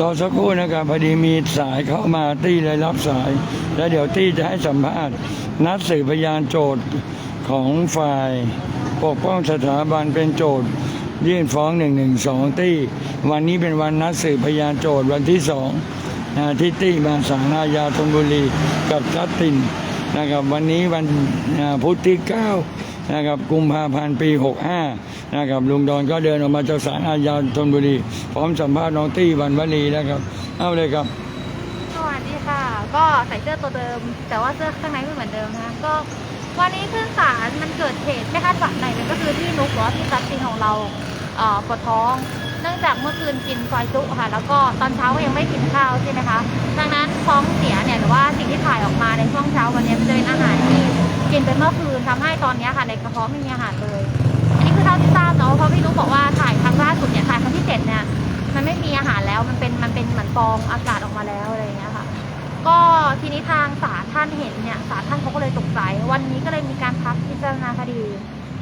รอสักครู่นะครับพอดีมีสายเข้ามาตี้เลยรับสาย แล้วเดี๋ยวตี้จะให้สัมภาษณ์ นัดสืบพยานโจทย์ของฝ่าย ปกป้องสถาบันเป็นโจทย์ ยื่นฟ้องหนึ่งหนึ่งสองตี้ วันนี้เป็นวันนัดสืบพยานโจทย์วันที่สองนะที่ตี้มาสารอาญาธนบุรีกับจัสตินนะครับวันนี้วันพุธที่เก้า นะครับกุมภาพันธ์ปี 65 นะครับลุงดอนก็เดินออกมาจากศาลอาญาธนบุรี พร้อมสัมภาษณ์น้องตี้วันวลีนะครับเอาเลยครับสวัสดีค่ะ ก็ใส่เสื้อตัวเดิม แต่ว่าเสื้อข้างในไม่เหมือนเดิมนะก็วันนี้ขึ้นศาลมันเกิดเหตุไม่คาดฝันไหนเลยก็คือที่นุกหรือที่จัดตินของเราเอ่อปวดท้อง เนื่องจากเมื่อคืนกินซอยจุค่ะ แล้วก็ตอนเช้าก็ยังไม่กินข้าวใช่ไหมคะ ดังนั้นท้องเสียเนี่ยหรือว่าสิ่งที่ถ่ายออกมาในช่วงเช้าวันนี้มันจะเป็นอาหารที่ กินไปเมื่อคืนทำให้ตอนนี้ค่ะในกระเพาะไม่มีอาหารเลย อันนี้คือเท่าที่ทราบเนาะเพราะพี่นุกบอกว่าถ่ายครั้งล่าสุดเนี่ยถ่ายครั้งที่เจ็ดเนี่ยมันไม่มีอาหารแล้วมันเป็นมันเป็นเหมือนฟองอากาศออกมาแล้วอะไรอย่างเงี้ยค่ะ ก็ทีนี้ทางศาลท่านเห็นเนี่ยศาลท่านเขาก็เลยตกใจ วันนี้ก็เลยมีการพักพิจารณาคดี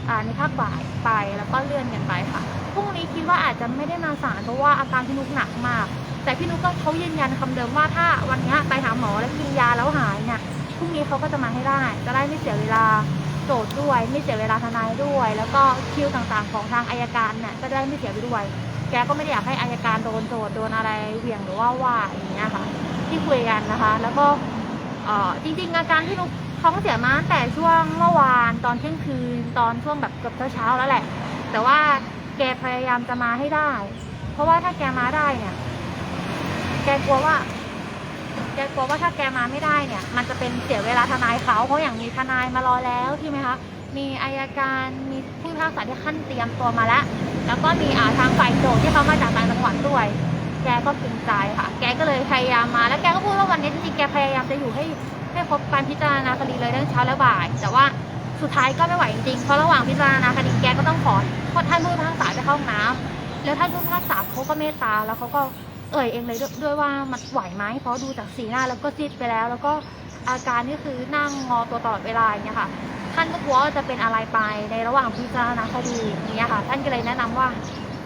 อ่าในภาคบ่ายไปแล้วก็เลื่อนกันไปค่ะพรุ่งนี้คิดว่าอาจจะไม่ได้มาศาลเพราะว่าอาการพี่นุกหนักมาก แต่พี่นุกก็เขายืนยันคำเดิมว่าถ้าวันนี้ไปหาหมอแล้วกินยาแล้วหายเนี่ย พรุ่งนี้เขาก็จะมาให้ได้ จะได้ไม่เสียเวลาโจทย์ด้วย ไม่เสียเวลาทนายด้วย แล้วก็คิวต่างๆของทางอายการเนี่ยก็ได้ไม่เสียไปด้วย แกก็ไม่ได้อยากให้อายการโดนโจทย์โดนอะไรเหวี่ยงหรือว่าว่าอย่างเงี้ยค่ะ ที่คุยกันนะคะ แล้วก็เอ่อจริงๆอาการที่นุกท้องเสียมาตั้งแต่ช่วงเมื่อวานตอนเที่ยงคืนตอนช่วงแบบเกือบเช้าๆแล้วแหละ แต่ว่าแกพยายามจะมาให้ได้ เพราะว่าถ้าแกมาได้เนี่ย แกกลัวว่า แกกลัวว่าถ้าแกมาไม่ได้เนี่ย มันจะเป็นเสียเวลาทนายเขาเพราะอย่างมีทนายมารอแล้วใช่ไหมคะมีอายการมีผู้พิพากษาที่ขั้นเตรียมตัวมาแล้ว แล้วก็มีอาทางฝ่ายโจทย์ที่เขามาจากต่างจังหวัดด้วย แกก็ภูมิใจค่ะ แกก็เลยพยายามมา แล้วแกก็พูดว่าวันนี้จริงๆแกพยายามจะอยู่ให้ให้ครบการพิจารณาคดีเลยทั้งเช้าและบ่าย แต่ว่าสุดท้ายก็ไม่ไหวจริงๆ เพราะระหว่างพิจารณาคดีแกก็ต้องขอเพราะท่านผู้พิพากษาไปเข้าห้องน้ำแล้วท่านผู้พิพากษาเขาก็เมตตาแล้วเขาก็ เอ่ยเองเลยด้วยด้วยว่ามันไหวไหมเพราะดูจากสีหน้าแล้วก็ซีดไปแล้ว แล้วก็อาการนี่คือนั่งงอตัวตลอดเวลาอย่างเงี้ยค่ะ ท่านก็กลัวจะเป็นอะไรไปในระหว่างพิจารณาคดีอย่างเงี้ยค่ะ ท่านก็เลยแนะนำว่า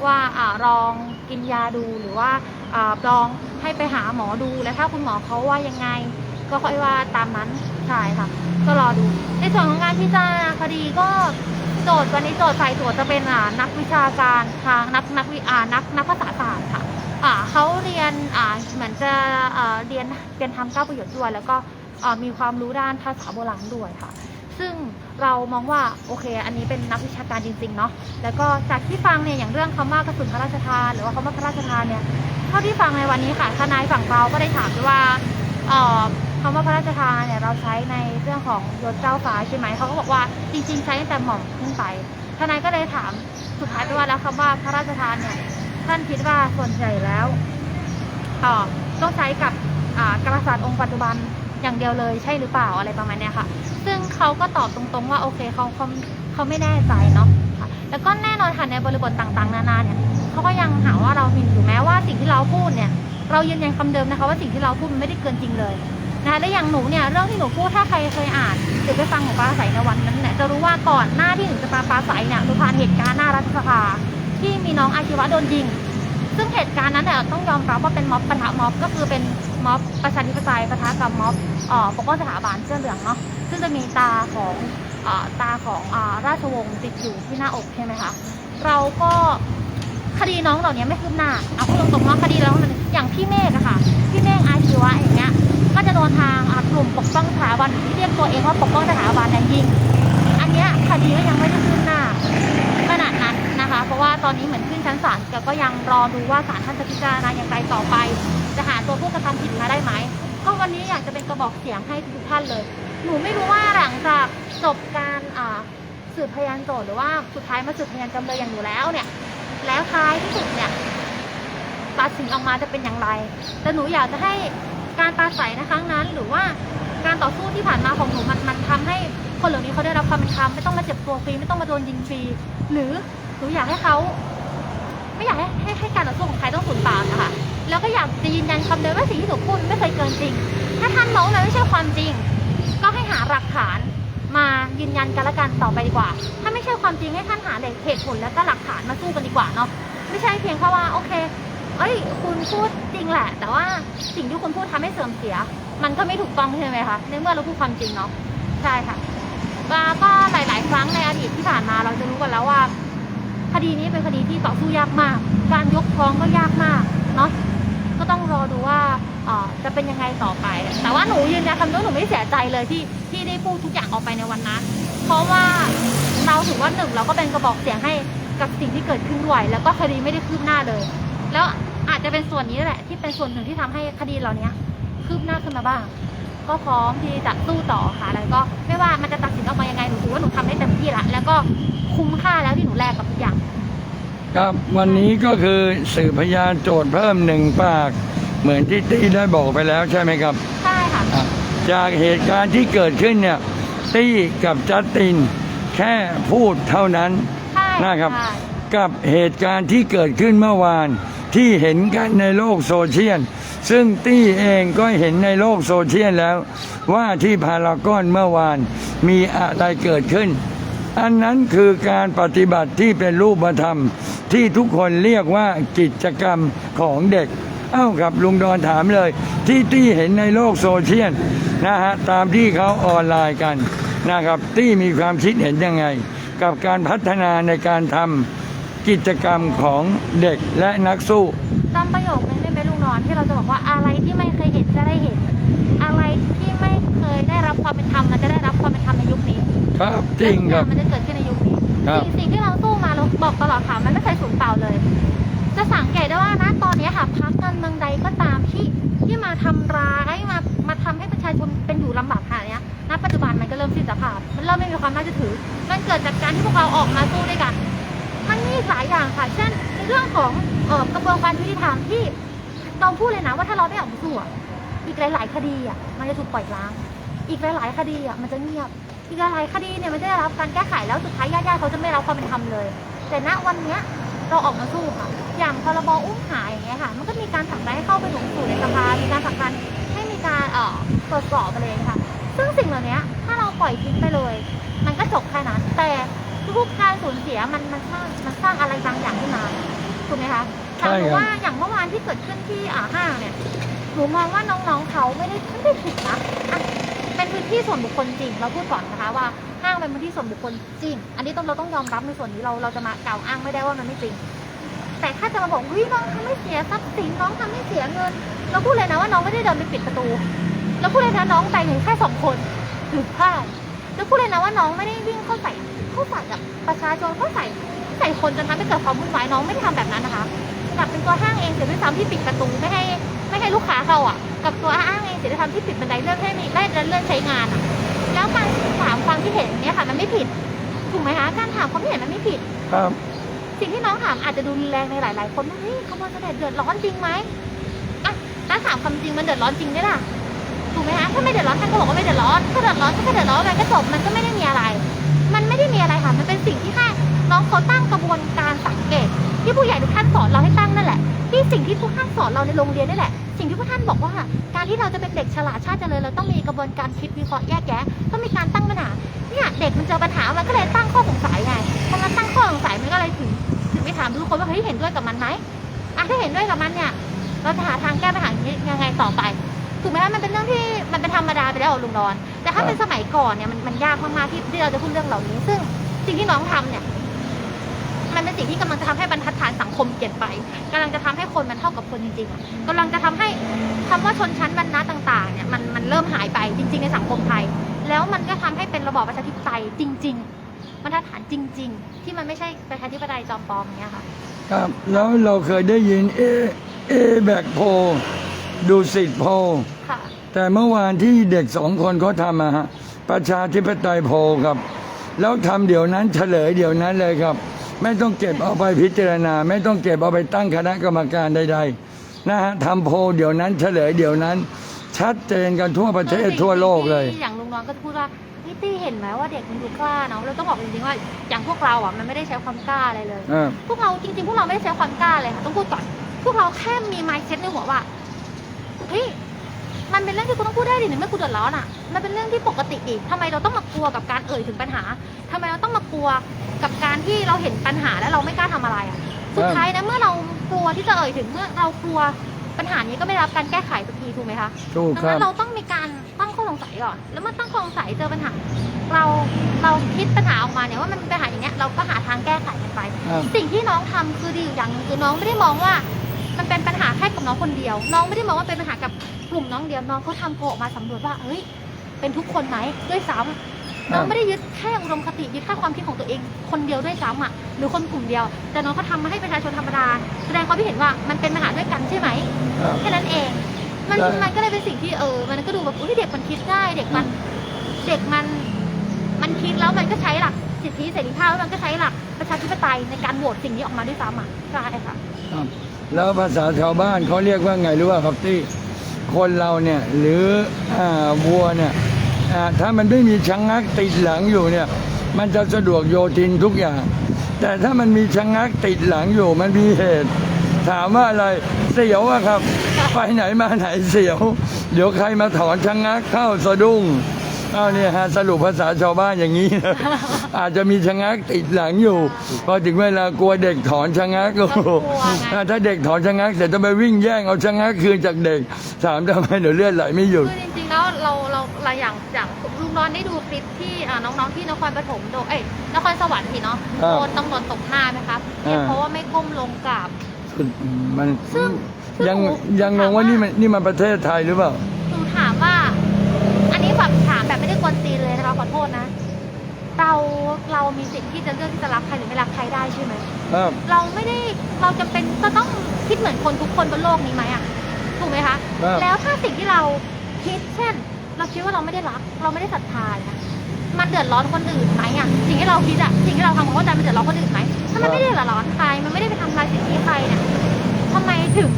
ว่าอลองกินยาดูหรือว่าอลองให้ไปหาหมอดูแล้วถ้าคุณหมอเขาว่ายังไง ก็ค่อยว่าตามนั้นใช่ค่ะ ก็รอดู ในส่วนของการพิจารณาคดีก็โจทย์วันนี้โจทย์ฝ่ายโจทย์จะเป็นนักวิชาการทางนักนักวิอ่านักนักภาษาศาสตร์ค่ะ เขาเรียนเหมือนจะเรียนเรียนทำเก้าประโยชน์ด้วย แล้วก็มีความรู้ด้านภาษาโบราณด้วยค่ะ ซึ่งเรามองว่าโอเค อันนี้เป็นนักวิชาการจริงๆเนาะแล้วก็จากที่ฟังเนี่ยอย่างเรื่องคำว่ากระสุนพระราชทาน หรือว่าคำว่าพระราชทานเนี่ยเท่าที่ฟังในวันนี้ค่ะทนายฝั่งเราก็ได้ถามด้วยว่าคำว่าพระราชทานเนี่ยเราใช้ในเรื่องของยศเจ้าฟ้าใช่ไหมเขาก็บอกว่าจริง ๆ ใช้แต่หม่อมขึ้นไปทนายก็เลยถามสุดท้ายไปว่าแล้วคำว่าพระราชทานเนี่ยท่านคิดว่าส่วนใหญ่แล้ว ต้องใช้กับอ่ากษัตริย์องค์ปัจจุบันอย่างเดียวเลยใช่หรือเปล่าอะไรประมาณเนี้ยค่ะ ซึ่งเขาก็ตอบตรงๆว่าโอเคเขาเขาเขาไม่แน่ใจเนาะค่ะแล้วก็แน่นอนค่ะในบริบทต่างๆ นานาเนี่ยเขาก็ยังหาว่าเราหมิ่นอยู่แม้ว่าสิ่งที่เราพูดเนี่ยเรายืนยันคำเดิมนะคะว่าสิ่งที่เราพูดมันไม่ได้เกินจริงเลยนะคะและอย่างหนูเนี่ยเรื่องที่หนูพูดถ้าใครเคยอ่านหรือไปฟังหนูปราศัยในวันนั้นเนี่ยจะรู้ว่าก่อนหน้าที่หนูจะมาปราศัยเนี่ยหนูผ่านเหตุการณ์หน้ารัฐสภาที่มีน้องอาชีวะโดนยิง ซึ่งเหตุการณ์นั้นเนี่ยต้องยอมรับว่าเป็นม็อบปะทะม็อบก็คือเป็นม็อบประชาธิปไตยปะทะกับม็อบเอ่อปกป้องสถาบันเสื้อเหลืองเนาะซึ่งจะมีตาของเอ่อตาของอ่าราชวงศ์ติดอยู่ที่หน้าอกใช่ไหมคะเราก็คดีน้องเหล่านี้ไม่คืบหน้าเอาพูดตรงๆว่าคดีน้องอย่างพี่เมฆอะค่ะพี่เมฆอาชีวะอย่างเงี้ยก็จะโดนทางอ่ากลุ่มปกป้องสถาบันที่เรียกตัวเองว่าปกป้องสถาบันเนี่ยยิง อันเนี้ยคดีก็ยังไม่ได้คืบหน้า ขนาดนั้นนะคะ เพราะว่าตอนนี้เหมือนขึ้นชั้นศาลแต่ก็ยังรอดูว่าศาลท่านจะพิจารณาอย่างไรต่อไป จะหาตัวผู้กระทำผิดมาได้ไหม ก็วันนี้อยากจะเป็นกระบอกเสียงให้ทุกท่านเลย หนูไม่รู้ว่าหลังจากจบการสืบพยานโจทย์หรือว่าสุดท้ายมาสืบพยานจำเลยอย่างอยู่แล้วเนี่ย แล้วท้ายที่สุดเนี่ยตัดสินออกมาจะเป็นอย่างไร แต่หนูอยากจะให้การปราศัยในครั้งนั้น หรือว่าการต่อสู้ที่ผ่านมาของหนูมันมันทำให้คนเหล่านี้เขาได้รับความเป็นธรรมไม่ต้องมาเจ็บตัวฟรีไม่ต้องมาโดนยิงฟรีหรือ หนูอยากให้เขาไม่อยากให้ให้ให้การต่อสู้ของใครต้องสูญเปล่านะคะแล้วก็อยากจะยืนยันคำเดิมว่าสิ่งที่หนูพูดไม่เคยเกินจริง ถ้าท่านมองว่ามันไม่ใช่ความจริง ก็ให้หาหลักฐานมายืนยันกันละกันต่อไปดีกว่า ถ้าไม่ใช่ความจริงให้ท่านหาเหตุผลและก็หลักฐานมาสู้กันดีกว่าเนาะไม่ใช่เพียงแค่ว่าโอเคเอ้ยคุณพูดจริงแหละ แต่ว่าสิ่งที่คุณพูดทำให้เสื่อมเสีย มันก็ไม่ถูกต้องใช่ไหมคะในเมื่อเราพูดความจริงเนาะใช่ค่ะก็หลาย ๆ ครั้งในอดีตที่ผ่านมาเราจะรู้กันแล้วว่า คดีนี้เป็นคดีที่ต่อสู้ยากมาก การยกฟ้องก็ยากมากเนาะก็ต้องรอดูว่าจะเป็นยังไงต่อไป แต่ว่าหนูยืนยันคำนี้หนูไม่เสียใจเลยที่ที่ได้พูดทุกอย่างออกไปในวันนั้น เพราะว่าเราถือว่าหนึ่งเราก็เป็นกระบอกเสียงให้กับสิ่งที่เกิดขึ้นด้วย แล้วก็คดีไม่ได้คืบหน้าเลย แล้วอาจจะเป็นส่วนนี้แหละ ที่เป็นส่วนหนึ่งที่ทำให้คดีเหล่านี้คืบหน้าขึ้นมาบ้าง ก็พร้อมที่จะสู้ต่อค่ะ แล้วก็ไม่ว่ามันจะตัดสินออกมายังไงหนูถือว่าหนูทำได้เต็มที่ละแล้วก็คุ้มค่าแล้วที่หนูแลกกับทุกอย่าง ครับวันนี้ก็คือสืบพยานโจทย์เพิ่มหนึ่งปาก เหมือนที่ตี้ได้บอกไปแล้วใช่ไหมครับ ใช่ค่ะอะจากเหตุการณ์ที่เกิดขึ้นเนี่ยตี้กับจัสตินแค่พูดเท่านั้นใช่นะครับใช่กับเหตุการณ์ที่เกิดขึ้นเมื่อวาน ที่เห็นกันในโลกโซเชียล ซึ่งตี้เองก็เห็นในโลกโซเชียลแล้ว ว่าที่พารากอนเมื่อวานมีอะไรเกิดขึ้น อันนั้นคือการปฏิบัติที่เป็นรูปธรรม ที่ทุกคนเรียกว่ากิจกรรมของเด็ก เอ้าครับลุงดอนถามเลย ที่ตี้เห็นในโลกโซเชียลนะฮะตามที่เขาออนไลน์กันนะครับตี้มีความคิดเห็นยังไง กับการพัฒนาในการทำ กิจกรรมของเด็กและนักสู้ จำประโยคนึงได้ไหมลุงนอนที่เราจะบอกว่าอะไรที่ไม่เคยเห็นจะได้เห็น อะไรที่ไม่เคยได้รับความเป็นธรรมมันจะได้รับความเป็นธรรมในยุคนี้ครับจริงครับและทุกอย่างมันจะเกิดขึ้นในยุคนี้ครับ สิ่งสิ่งที่เราสู้มาเราบอกตลอดค่ะมันไม่เคยสูญเปล่าเลย จะสังเกตได้ว่านะตอนนี้ค่ะพักการเมืองใดก็ตามที่ที่มาทำร้ายมามาทำให้ประชาชนเป็นอยู่ลำบากขนาดเนี้ยณปัจจุบันมันก็เริ่มสิ้นสภาพมันเริ่มไม่มีความน่าจะถือ มันเกิดจากการที่พวกเราออกมาสู้ด้วยกัน มีอีกหลายอย่างค่ะ เช่นในเรื่องของออกระบวนการยุติธรรมที่เราพูดเลยนะว่าถ้าเราไม่ออกมาสู้อีกหลาย ๆ คดีอะมันจะถูกปล่อยล้าง อีกหลาย ๆ คดีอะมันจะเงียบ อีกหลาย ๆ คดีเนี่ยมันจะได้รับการแก้ไขแล้วสุดท้ายญาติๆเขาจะไม่รับความเป็นธรรมเลย แต่ณวันเนี้ยเราออกมาสู้ค่ะ อย่างพรบอุ้มหายอย่างเงี้ยค่ะ มันก็มีการผลักดันให้เข้าไปหนุนสู่ในสภา มีการผลักดันให้มีการเอ่อตรวจสอบไรอย่างเงี้ยค่ะ ซึ่งสิ่งเหล่านี้ถ้าเราปล่อยทิ้งไปเลย มันก็จบแค่นั้นแต่ ทุกๆการสูญเสียมันมันสร้างมันสร้างอะไรบางอย่างขึ้นมาถูกไหมคะใช่ถามหนูครับว่าอย่างเมื่อวานที่เกิดขึ้นที่อ่าห้างเนี่ยหนูมองว่าน้องๆเขาไม่ได้ไม่ได้ผิดนะอะเป็นพื้นที่ส่วนบุคคลจริง เราพูดก่อนนะคะว่าห้างเป็นพื้นที่ส่วนบุคคลจริง อันนี้ต้องเราต้องยอมรับในส่วนนี้เราเราจะมากล่าวอ้างไม่ได้ว่ามันไม่จริง แต่ถ้าจะมาบอกวิน้องทำให้เสียทรัพย์สินน้องทำให้เสียเงิน เราพูดเลยนะว่าน้องไม่ได้เดินไปปิดประตู เราพูดเลยนะน้องไปถึงแค่สองคนถือผ้าแล้วพูดเลยนะว่าน้องไม่ได้วิ่งเข้าใส่ เข้าใส่กับประชาชนเข้าใส่ใส่คนจนทำให้เกิดความวุ่นวายน้องไม่ได้ทำแบบนั้นนะคะกลับเป็นตัวห้างเองเสียด้วยซ้ำที่ปิดประตูไม่ให้ไม่ให้ลูกค้าเข้าอะ กับตัวห้างเองเสียด้วยซ้ำที่ปิดบันไดเลื่อนให้มีได้เลื่อนใช้งานอะ แล้วการถามความคิดเห็นเนี้ยค่ะ มันไม่ผิดถูกไหมคะการถามความคิดเห็นมันไม่ผิด ครับ สิ่งที่น้องถามอาจจะดูรุนแรงในหลาย ๆ คนว่าเฮ้ยขบวนเสด็จเดือดร้อนจริงไหมอะถ้าถามความจริงมันเดือดร้อนจริงด้วยล่ะถูกไหมคะถ้าไม่เดือดร้อนท่านก็บอกว่าไม่เดือดร้อนถ้าเดือดร้อนก็แค่เดือดร้อนมันก็จบมันก็ไม่ได้มีอะไร มันไม่ได้มีอะไรค่ะ มันเป็นสิ่งที่แค่น้องเขาตั้งกระบวนการสังเกต ที่ผู้ใหญ่ทุกท่านสอนเราให้ตั้งนั่นแหละ ที่สิ่งที่ทุกท่านสอนเราในโรงเรียนนี่แหละ สิ่งที่พวกท่านบอกว่า การที่เราจะเป็นเด็กฉลาดชาติเจริญเราต้องมีกระบวนการคิดวิเคราะห์แยกแยะต้องมีการตั้งปัญหาเนี่ยเด็กมันเจอปัญหามันก็เลยตั้งข้อสงสัยไงพอมันตั้งข้อสงสัยมันก็เลยถึงถึงไปถามทุกคนว่าเฮ้ยเห็นด้วยกับมันไหมอะถ้าเห็นด้วยกับมันเนี่ยเราจะหาทางแก้ปัญหานี้ยังไงต่อไปถูกไหมคะมันเป็นเรื่องที่มันเป็นธรรมดาไปแล้วลุงดอน แต่ถ้าเป็นสมัยก่อนเนี่ยมันมันยากมากๆที่ที่เราจะพูดเรื่องเหล่านี้ ซึ่งสิ่งที่น้องทำเนี่ย มันเป็นสิ่งที่กำลังจะทำให้บรรทัดฐานสังคมเปลี่ยนไปกำลังจะทำให้คนมันเท่ากับคนจริงๆอะกำลังจะทำให้คำว่าชนชั้นวรรณะต่าง ๆ เนี่ยมันมันเริ่มหายไปจริง ๆ ในสังคมไทย แล้วมันก็ทำให้เป็นระบอบประชาธิปไตยจริง ๆ บรรทัดฐานจริง ๆ ที่มันไม่ใช่ประชาธิปไตยจอมปลอมอย่างเงี้ยค่ะครับแล้วเราเคยได้ยินเอเอแบกโพลดูสิทธิ์โพลค่ะ แต่เมื่อวานที่เด็กสองคนเขาทำอะฮะประชาธิปไตยโพลครับ แล้วทำเดี๋ยวนั้นเฉลยเดี๋ยวนั้นเลยครับ ไม่ต้องเก็บเอาไปพิจารณา ไม่ต้องเก็บเอาไปตั้งคณะกรรมการใด ๆ นะฮะทำโพลเดี๋ยวนั้นเฉลยเดี๋ยวนั้น ชัดเจนกันทั่วประเทศทั่วโลกเลย อย่างลุงน้องก็จะพูดว่าพี่ตี้เห็นไหมว่าเด็กมันดูกล้าเนาะเราต้องบอกจริงๆว่าอย่างพวกเราอะมันไม่ได้ใช้ความกล้าอะไรเลย อ่า พวกเราจริงๆ พวกเราไม่ได้ใช้ความกล้าเลยค่ะต้องพูดก่อน พวกเราแค่มี mindset ในหัวว่าเฮ้ย มันเป็นเรื่องที่กูต้องพูดได้ดิหนึ่งเมื่อกูเดือดร้อนอะ มันเป็นเรื่องที่ปกติดิทำไมเราต้องมากลัวกับการเอ่ยถึงปัญหาทำไมเราต้องมากลัวกับการที่เราเห็นปัญหาแล้วเราไม่กล้าทำอะไรอะ สุดท้ายนะเมื่อเรากลัวที่จะเอ่ยถึงเมื่อเรากลัวปัญหานี้ก็ไม่ได้รับการแก้ไขสักทีถูกไหมคะถูกดังครันั้บนเราต้องมีการตั้งข้อสงสัยก่อน แล้วเมื่อตั้งข้อสงสัยเจอปัญหา เราเราคิดปัญหาออกมาเนี่ยว่ามันเป็นปัญหาอย่างเงี้ยเราก็หาทางแก้ไขกันไปครับสิ่งที่น้องทำคือดีอยู่อย่างหนึงคือน้องไม่ได้มองว่า มันเป็นปัญหาแค่กับน้องคนเดียว น้องไม่ได้มองว่าเป็นปัญหากับกลุ่มน้องเดียวน้องเขาทำโพลออกมาสำรวจว่าเฮ้ยเป็นทุกคนไหมด้วยซ้ำน้องไม่ได้ยึดแค่อุดมคติยึดแค่ความคิดของตัวเอง คนเดียวด้วยซ้ำอะหรือคนกลุ่มเดียว แต่น้องเขาทำมาให้ประชาชนธรรมดาแสดงความคิดเห็นว่ามันเป็นปัญหาด้วยกันใช่ไหมครับแค่นั้นเอง มันได้มันก็เลยเป็นสิ่งที่เออ มันก็ดูแบบอุ้ยเด็กมันคิดได้เด็กมัน เด็กมันมันคิดแล้วมันก็ใช้หลักสิทธิเสรีภาพแล้วมันก็ใช้หลักประชาธิปไตยในการโหวตสิ่งนี้ออกมาด้วยซ้ำอะใช่ค่ะ ครับ แล้วภาษาชาวบ้านเขาเรียกว่าไงรู้ว่าครับที่คนเราเนี่ยหรืออวัวเนี่ยถ้ามันไม่มีชะงงักติดหลังอยู่เนี่ยมันจะสะดวกโยทินทุกอย่าง แต่ถ้ามันมีชะงงักติดหลังอยู่มันมีเหตุ ถามว่าอะไรเสียวอะครับ ไปไหนมาไหนเสียว เดี๋ยวใครมาถอนชะงงักเข้าสะดุ้ง อาเนี่ยฮะสรุปภาษาชาวบ้านอย่างนี้นะ อาจจะมีชะงักติดหลังอยู่ พอถึงเวลากลัวเด็กถอนชะงักโอ้โหก็กลัวไงอ่าถ้าเด็กถอนชะงักเสร็จจะไปวิ่งแย่งเอาชะงักคืนจากเด็กถามทำไมเดี๋ยวเลือดไหลไม่หยุด คือจริงๆแล้วเราเราเราอย่างอย่างลุงนอนได้ดูคลิปที่อ่าน้องๆที่นครปฐมโดนเอ้ยนครสวรรค์พี่เนาะครับโดนตำรวจตบหน้าไหมครับเนี่ยอ่า เพราะว่าไม่ก้มลงกราบ มันซึ่งซึ่งยังหนูยังงงว่านี่มันนี่มันประเทศไทยหรือเปล่า เลยนะคะขอโทษนะ เราเรามีสิทธิ์ที่จะเลือกที่จะรักใครหรือไม่รักใครได้ใช่ไหมครับเราไม่ได้เราจะเป็นก็ต้องคิดเหมือนคนทุกคนบนโลกนี้ไหมอะถูกไหมคะครับแล้วถ้าสิ่งที่เราคิดเช่น เราคิดว่าเราไม่ได้รัก เราไม่ได้ศรัทธานะมันเดือดร้อนคนอื่นไหมอะสิ่งที่เราคิดอะสิ่งที่เราทำของเข้าใจมันเดือดร้อนคนอื่นไหมถ้ามันไม่ได้เดือดร้อนใครมันไม่ได้ไปทำลายสิทธิใครเนี่ยทำไมถึง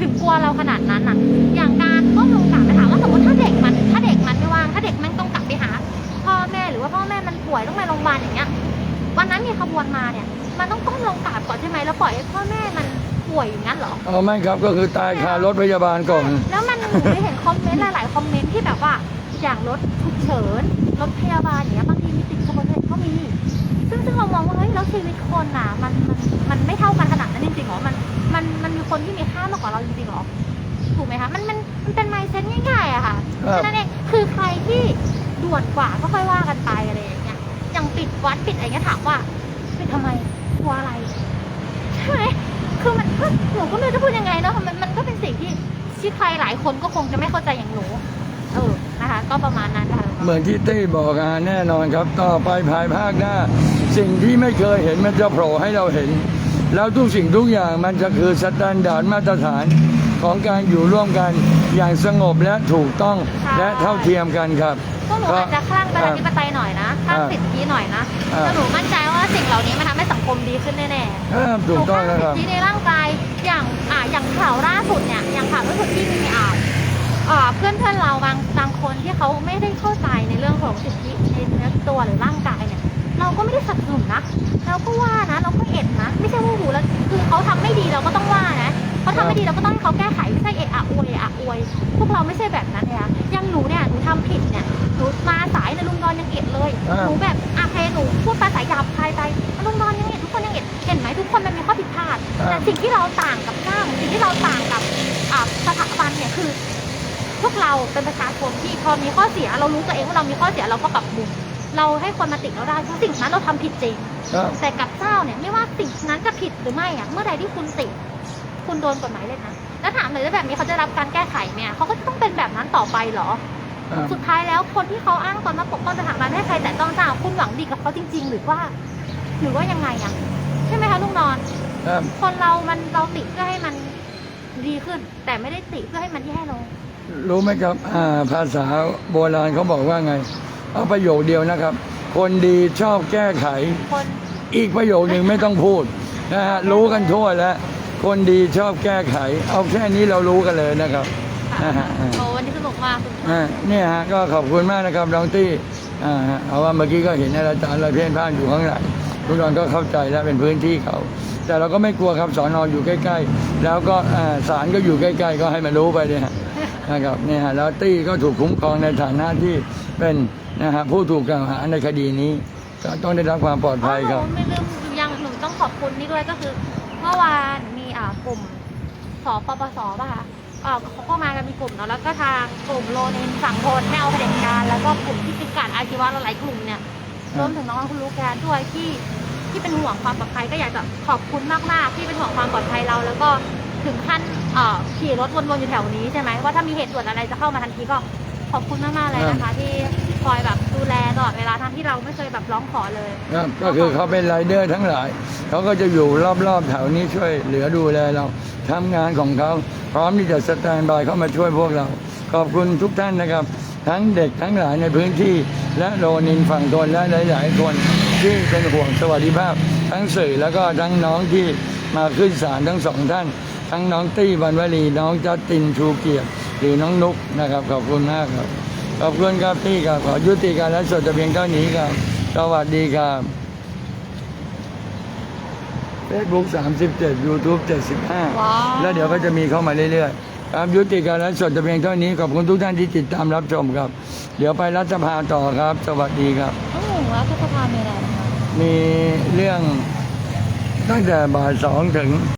ถึงกลัวเราขนาดนั้นอะ อย่างการก้มลงกราบไปถามว่าสมมติถ้าเด็กมัน ถ้าเด็กมันไม่ว่าง ถ้าเด็กมันต้องกลับไปหา พ่อแม่หรือว่าพ่อแม่มันป่วยต้องไปโรงพยาบาลอย่างเงี้ยวันนั้นมีขบวนมาเนี่ย มันต้องก้มลงกราบก่อนใช่ไหมแล้วปล่อยให้พ่อแม่มันป่วยอย่างนั้นเหรอเอาไม่ครับก็คือตายคารถพยาบาลก่อน แล้วมันหนูได้เห็นคอมเมนต์หลาย ๆ คอมเมนต์ที่แบบว่าอย่างรถฉุกเฉินรถพยาบาลอย่างเงี้ยบางทีมีติดขบวนการก็มี ซึ่งซึ่งเรามองว่าเฮ้ยแล้วชีวิตคนน่ะมันมันมันไม่เท่ากันขนาดนั้นจริงๆเหรอมันมันมันมีคนที่มีค่ามากกว่าเราจริงๆเหรอถูกไหมคะมันมันมันเป็นไมเซ็ตง่ายๆอะค่ะครับแค่นั้นเองคือใครที่ ด่วนกว่าก็ค่อยว่ากันไปอะไรอย่างเงี้ยอย่างปิดวัดปิดอะไรเงี้ยถามว่าปิดทำไมกลัวอะไรใช่ไหมคือมันก็หนูก็ไม่รู้จะพูดยังไงเนาะมันมันก็เป็นสิ่งที่ที่ใครหลายคนก็คงจะไม่เข้าใจอย่างหนูเออนะคะ ก็ประมาณนั้นค่ะเหมือนที่ตี้บอกอะแน่นอนครับ ต่อไปภายภาคหน้า สิ่งที่ไม่เคยเห็นมันจะโผล่ให้เราเห็น แล้วทุกสิ่งทุกอย่างมันจะคือสแตนดาร์ดมาตรฐานของการอยู่ร่วมกันอย่างสงบและถูกต้องและเท่าเทียมกันครับ พวกหนูอาจจะคลั่งประชาธิปไตยหน่อยนะคลั่งอ่าสิทธิหน่อยนะอ่าแต่หนูมั่นใจว่าสิ่งเหล่านี้มันทำให้สังคมดีขึ้นแน่ๆครับถูกต้องแล้วครับสิทธิในร่างกายอย่างอ่าอย่างข่าวล่าสุดเนี่ยอย่างข่าวล่าสุดที่มีอ่าอ่าเพื่อนเพื่อนๆเราบางบางคนที่เขาไม่ได้เข้าใจในเรื่องของสิทธิในเนื้อตัวหรือร่างกายเนี่ย เราก็ไม่ได้สนับสนุนนะเราก็ว่านะ เราก็เอ็ดนะ ไม่ใช่ว่าหูแล้วคือเขาทำไม่ดีเราก็ต้องว่านะเขาทำไม่ดีเราก็ต้องให้เขาแก้ไขไม่ใช่เอะอะอวยเอะอะอวย พวกเราไม่ใช่แบบนั้นเลยอะอยังหนูเนี่ยหนูทำผิดเนี่ยห นูมาสายในลุงดอนยังเอ็ดเลยอ่า หนูแบบอาเคหนูพูดภาษาหยาบคายไปลุงดอนยังเอ็ดทุกคนยังเอ็ดเห็นไหมทุกคนมันมีข้อผิดพลาดแต่สิ่งที่เราต่างกับข้างสิ่งที่เราต่างกับอ่าสถาบันเนี่ยคือ พวกเราเป็นประชาชนที่พอมีข้อเสียเรารู้ตัวเองว่าเรามีข้อเสียเราก็ปรับปรุงเราให้คนมาติเราได้เพราะสิ่งนั้นเราทำผิดจริง ครับ แต่กับเจ้าเนี่ยไม่ว่าสิ่งนั้นจะผิดหรือไม่อะเมื่อใดที่คุณติคุณโดนกฎหมายเลยนะแล้วถามเลยว่าแบบนี้เขาจะรับการแก้ไขไหมอะเขาก็จะต้องเป็นแบบนั้นต่อไปเหรอครับ สุดท้ายแล้วคนที่เขาอ้างตนมาปกป้องสถาบันให้ใครแต่ต้องจ้าคุณหวังดีกับเขาจริง ๆ หรือว่า หรือว่ายังไงอะใช่ไหมคะลุงนอนครับคนเรามันเราติเพื่อให้มันดีขึ้น แต่ไม่ได้ติเพื่อให้มันแย่ลง รู้ไหมครับอ่าภาษาโบราณเขาบอกว่าไง เอาประโยคเดียวนะครับ คนดีชอบแก้ไขคนอีกประโยคหนึ่งไม่ต้องพูดนะฮะรู้กันทั่วแล้ว คนดีชอบแก้ไข เอาแค่นี้เรารู้กันเลยนะครับค่ะอ่าฮะอ่า โอ้วันนี้สนุกมากคุณอ่าเนี่ยฮะก็ขอบคุณมากนะครับน้องตี้อ่าฮะเอาว่าเมื่อกี้ก็เห็นอาจารย์อะไรเพ่นพ่านอยู่ข้างหลังทุกคนก็เข้าใจแล้วเป็นพื้นที่เขา แต่เราก็ไม่กลัวครับสอนออยู่ใกล้ ๆ แล้วก็อ่าศาลก็อยู่ใกล้ ๆ ก็ให้มันรู้ไปเนี่ยฮะนะครับเนี่ยฮะแล้วตี้ก็ถูกคุ้มครองในฐานะที่เป็นนะฮะผู้ถูกกล่าวหาในคดีนี้ก็ต้องได้รับความปลอดภัยครับอ๋อหนูไม่ลืมยังหนูต้องขอบคุณนี่ด้วยก็คือเมื่อวานมีอ่ากลุ่มสปปสป่ะคะ อ่าเขาก็มากันมีกลุ่มเนาะแล้วก็ทางกลุ่มโลนินฝั่งทนไม่เอาเผด็จการ แล้วก็กลุ่มที่ติดการอาชีวะหลายๆกลุ่มเนี่ยรวมถึงน้องๆคุณลูกแกนด้วยที่ที่เป็นห่วงความปลอดภัยก็อยากจะขอบคุณมากๆ ที่เป็นห่วงความปลอดภัยเรา แล้วก็ถึงขั้นเอ่อขี่รถวนๆอยู่แถวนี้ใช่ไหมว่าถ้ามีเหตุด่วนอะไรจะเข้ามาทันทีก็ขอบคุณมากๆเลยนะคะ ที่คอยแบบดูแลตลอดเวลาทั้งที่เราไม่เคยแบบร้องขอเลยครับก็คือเขาเป็นไรเดอร์ทั้งหลาย เขาก็จะอยู่รอบๆแถวนี้ช่วยเหลือดูแลเรา ทำงานของเขาพร้อมที่จะสแตนบายเข้ามาช่วยพวกเรา ขอบคุณทุกท่านนะครับ ทั้งเด็กทั้งหลายในพื้นที่ และโรนินฝั่งทนและหลายๆคนที่เป็นห่วงสวัสดิภาพ ทั้งสื่อแล้วก็ทั้งน้องที่มาขึ้นศาลทั้งสองท่าน ทั้งน้องตี้บรรวลีน้องจัตินชูเกียรติหรือน้องนุกนะครับ ขอบคุณมากครับ ขอบคุณครับพี่ครับขอยุติการไลฟ์สดแต่เพียงเท่านี้ครับ สวัสดีครับ Facebook 37 YouTube 75ว้าวแล้วเดี๋ยวก็จะมีเข้ามาเรื่อยๆครับยุติการไลฟ์สดแต่เพียงเท่านี้ขอบคุณทุกท่านที่ติดตามรับชมครับ เดี๋ยวไปรัฐสภาต่อครับ สวัสดีครับโอ้โหรัฐสภามีอะไรนะคะมีเรื่องตั้งแต่บ่ายสองถึง